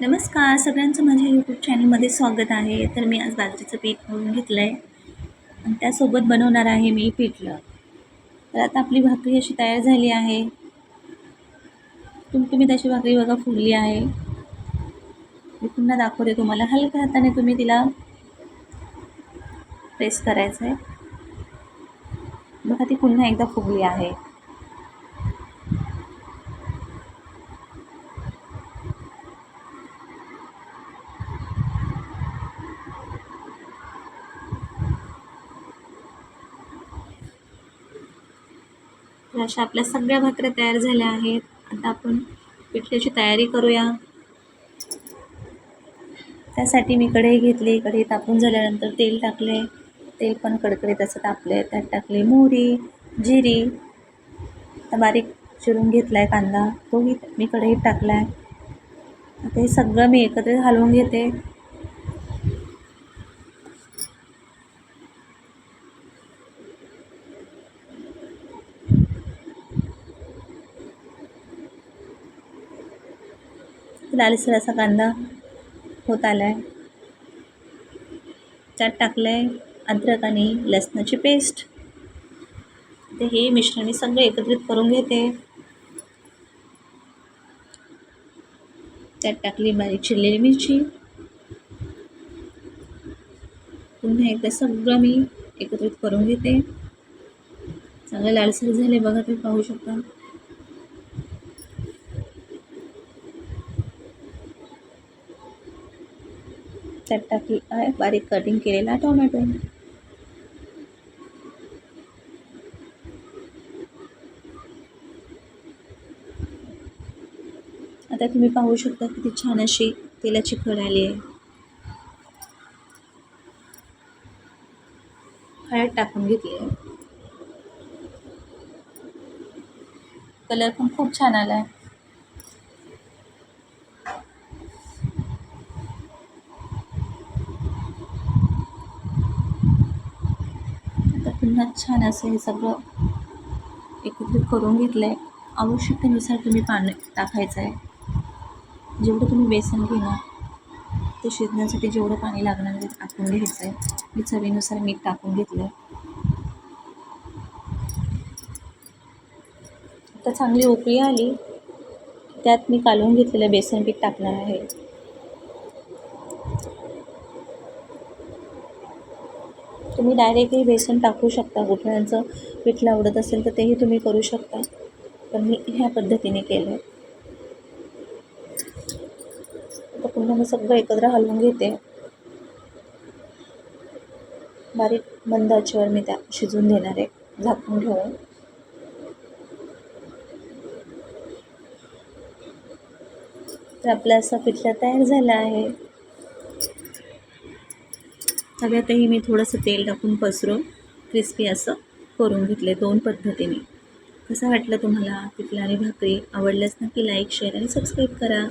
नमस्कार सगळ्यांचं माझ्या यूट्यूब चॅनलमध्ये स्वागत आहे. तर मी आज बाजरीचं पीठ म्हणून घेतलं आहे आणि त्यासोबत बनवणार आहे मी पिठलं. तर आता आपली भाकरी अशी तयार झाली आहे. तुम तुम्ही तशी भाकरी बघा फुगली आहे. मी पुन्हा दाखवते तुम्हाला. हलक्या हाताने तुम्ही तिला प्रेस करायचं आहे बघा ती पुन्हा एकदा फुगली आहे. तर अशा आपल्या सगळ्या भाकऱ्या तयार झाल्या आहेत. आता आपण पिठल्याची तयारी करूया. त्यासाठी मी कढई घेतली. कढई तापून झाल्यानंतर तेल टाकले. तेल पण कडकडीत असं तापले त्यात टाकले मोहरी जिरी. आता बारीक चिरून घेतला आहे कांदा. तोही मी कढईत टाकला आहे आता हे सगळं मी एकत्रित हलवून घेते. लालसर असा कांदा होत आला आहे त्यात टाकलं आहे अद्रक आणि लसणाची पेस्ट. ते हे मिश्रण मी सगळं एकत्रित करून घेते. त्यात टाकली बारीक चिरलेली मिरची. पुन्हा एकदा सगळं मी एकत्रित करून घेते. चांगलं लालसर झाले बघा तुम्ही पाहू शकता. त्यात टाकली आहे बारीक कटिंग केलेला टोमॅटो आता तुम्ही पाहू शकता किती छान अशी तेलाची कड आली आहे. हळद टाकून घेतली आहे. कलर पण खूप छान आला आहे आता पुन्हा छान असं हे सगळं एकत्रित करून घेतलं आहे आवश्यकतेनुसार तुम्ही पाणी टाकायचं आहे जेवढं तुम्ही बेसन घेणार ते शिजण्यासाठी जेवढं पाणी लागणार ते टाकून घ्यायचं आहे मी चवीनुसार मीठ टाकून घेतलं आहे आता चांगली उकळी आली त्यात मी कालवून घेतलेलं बेसन पीठ टाकणार आहे. तुम्ही डायरेक्टही बेसन टाकू शकता. गुठळ्यांचं पिठलं आवडत असेल तर तेही तुम्ही करू शकता. पण मी ह्या पद्धतीने केलं आहे आता पुन्हा मी सगळं एकत्र हलवून घेते. बारीक मंद आचेवर मी त्या शिजून देणार आहे. झाकून ठेवून. तर आपलं असं पिठलं तयार झालं आहे. तव्यातही मी थोडंसं तेल टाकून पसरून क्रिस्पी असं करून घेतले दोन पद्धतीने. कसं वाटलं तुम्हाला? पिठलं आणि भाकरी? आवडल्यास नक्की लाईक शेअर आणि सबस्क्राईब करा.